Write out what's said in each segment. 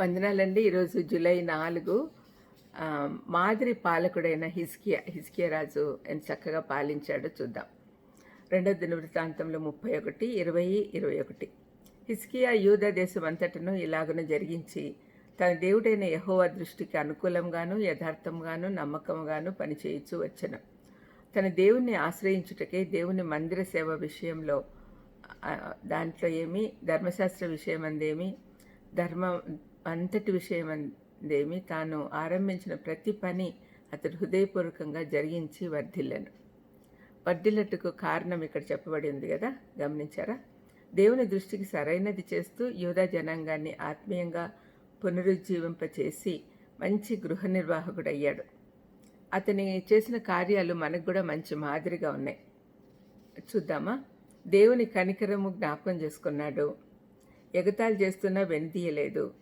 వందనాలండి. ఈరోజు జూలై నాలుగు మాదిరి పాలకుడైన హిస్కియా హిస్కియా రాజు ఎంత చక్కగా పాలించాడో చూద్దాం. రెండో దినవృత్తాంతంలో ముప్పై ఒకటి ఇరవై ఇరవై ఒకటి. హిస్కియా యూద దేశం అంతటను ఇలాగను జరిగించి తన దేవుడైన యహోవా దృష్టికి అనుకూలంగాను యథార్థంగాను నమ్మకంగాను పనిచేయచ్చు వచ్చను. తన దేవుణ్ణి ఆశ్రయించుటకే దేవుని మందిర సేవ విషయంలో దాంట్లో ఏమి ధర్మశాస్త్ర విషయం అందేమి ధర్మం అంతటి విషయం అందేమి తాను ఆరంభించిన ప్రతి పని అతడు హృదయపూర్వకంగా జరిగించి వర్ధిల్లను. వర్ధిల్లట్టుకు కారణం ఇక్కడ చెప్పబడి ఉంది కదా? గమనించారా? దేవుని దృష్టికి సరైనది చేస్తూ యూదా జనాంగాన్ని ఆత్మీయంగా పునరుజ్జీవింపచేసి మంచి గృహ నిర్వాహకుడయ్యాడు అతని చేసిన కార్యాలు మనకు కూడా మంచి మాదిరిగా ఉన్నాయి. చూద్దామా? దేవుని కనికరము జ్ఞాపకం చేసుకున్నాడు. ఎగతాళి చేస్తున్నా వెనుదీయలేదు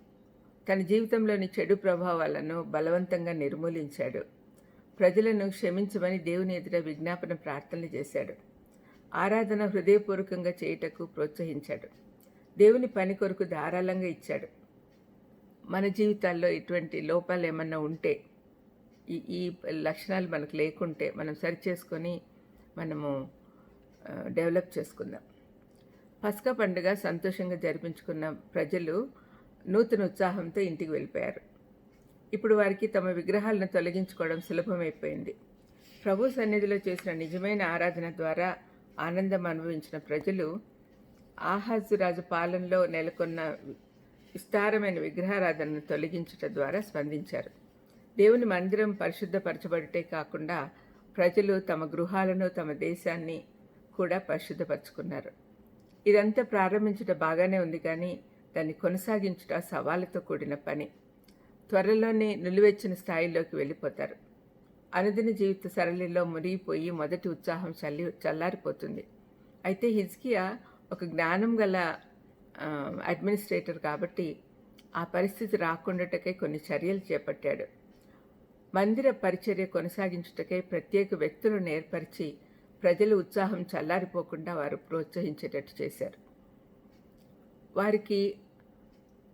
తన జీవితంలోని చెడు ప్రభావాలను బలవంతంగా నిర్మూలించాడు. ప్రజలను క్షమించమని దేవుని ఎదుట విజ్ఞాపన ప్రార్థనలు చేశాడు. ఆరాధన హృదయపూర్వకంగా చేయుటకు ప్రోత్సహించాడు. దేవుని పని కొరకు ధారాళంగా ఇచ్చాడు. మన జీవితాల్లో ఇటువంటి లోపాలు ఏమన్నా ఉంటే ఈ ఈ లక్షణాలు మనకు లేకుంటే మనం సరి చేసుకొని మనము డెవలప్ చేసుకుందాం. పస్కా పండుగ సంతోషంగా జరిపించుకున్న ప్రజలు నూతన ఉత్సాహంతో ఇంటికి వెళ్ళిపోయారు. ఇప్పుడు వారికి తమ విగ్రహాలను తొలగించుకోవడం సులభమైపోయింది. ప్రభు సన్నిధిలో చేసిన నిజమైన ఆరాధన ద్వారా ఆనందం అనుభవించిన ప్రజలు ఆహాజు రాజు పాలనలో నెలకొన్న విస్తారమైన విగ్రహారాధనను తొలగించుట ద్వారా స్పందించారు. దేవుని మందిరం పరిశుద్ధపరచబడితే కాకుండా ప్రజలు తమ గృహాలను తమ దేశాన్ని కూడా పరిశుద్ధపరచుకున్నారు. ఇదంతా ప్రారంభించుట బాగానే ఉంది కానీ దాన్ని కొనసాగించుట సవాళ్ళతో కూడిన పని. త్వరలోనే నిలువెచ్చిన స్థాయిలోకి వెళ్ళిపోతారు. అనుదిన జీవిత సరళిలో మురిగిపోయి మొదటి ఉత్సాహం చల్లి చల్లారిపోతుంది. అయితే హిజ్కియా ఒక జ్ఞానం గల అడ్మినిస్ట్రేటర్ కాబట్టి ఆ పరిస్థితి రాకుండాటకై కొన్ని చర్యలు చేపట్టాడు. మందిర పరిచర్య కొనసాగించుటకై ప్రత్యేక వ్యక్తులను ఏర్పరిచి ప్రజల ఉత్సాహం చల్లారిపోకుండా వారు ప్రోత్సహించేటట్టు చేశారు. వారికి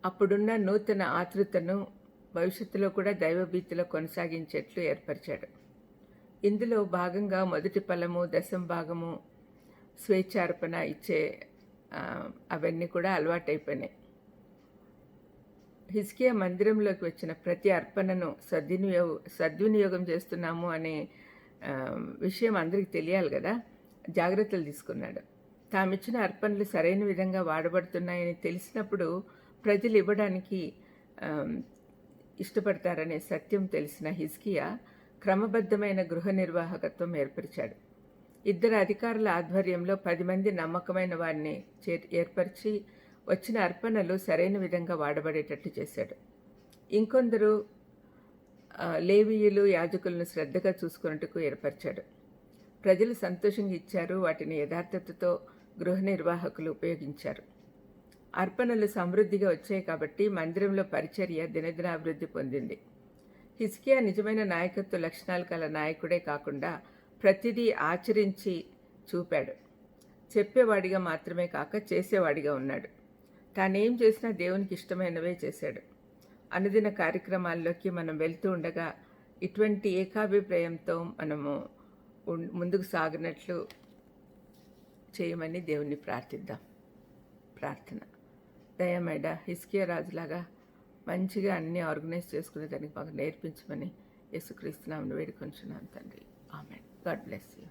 అప్పుడున్న నూతన ఆతృతను భవిష్యత్తులో కూడా దైవభీతిలో కొనసాగించేట్లు ఏర్పరిచాడు. ఇందులో భాగంగా మొదటి ఫలము దశం భాగము స్వేచ్ఛార్పణ ఇచ్చే అవన్నీ కూడా అలవాటైపోయినాయి. హిజ్కియా మందిరంలోకి వచ్చిన ప్రతి అర్పణను సద్వినియోగ సద్వినియోగం చేస్తున్నాము అనే విషయం అందరికీ తెలియాలి కదా? జాగ్రత్తలు తీసుకున్నాడు. తామిచ్చిన అర్పణలు సరైన విధంగా వాడబడుతున్నాయని తెలిసినప్పుడు ప్రజలు ఇవ్వడానికి ఇష్టపడతారనే సత్యం తెలిసిన హిజ్కియా క్రమబద్ధమైన గృహ నిర్వాహకత్వం ఏర్పరిచాడు. ఇద్దరు అధికారుల ఆధ్వర్యంలో పది మంది నమ్మకమైన వారిని చే ఏర్పరిచి వచ్చిన అర్పణలు సరైన విధంగా వాడబడేటట్టు చేశాడు. ఇంకొందరు లేవీయులు యాజకులను శ్రద్ధగా చూసుకున్నట్టుకు ఏర్పరిచాడు. ప్రజలు సంతోషంగా ఇచ్చారు వాటిని యథార్థతతో గృహ నిర్వాహకులు ఉపయోగించారు. అర్పణలు సమృద్ధిగా వచ్చాయి కాబట్టి మందిరంలో పరిచర్య దినదినాభివృద్ధి పొందింది. హిస్కియా నిజమైన నాయకత్వ లక్షణాలు కల నాయకుడే కాకుండా ప్రతిదీ ఆచరించి చూపాడు. చెప్పేవాడిగా మాత్రమే కాక చేసేవాడిగా ఉన్నాడు. తానేం చేసినా దేవునికి ఇష్టమైనవే చేశాడు. అనుదిన కార్యక్రమాల్లోకి మనం వెళ్తూ ఉండగా ఇటువంటి ఏకాభిప్రాయంతో మనము ముందుకు సాగినట్లు చేయమని దేవుణ్ణి ప్రార్థిద్దాం. ప్రార్థన. దయమేడ హిస్కియా రాజులాగా మంచిగా అన్నీ ఆర్గనైజ్ చేసుకునే దానికి మాకు నేర్పించమని యేసుక్రీస్తునామని వేడుకొంచున్నాను తండ్రి. ఆమె గాడ్ బ్లెస్ యూ.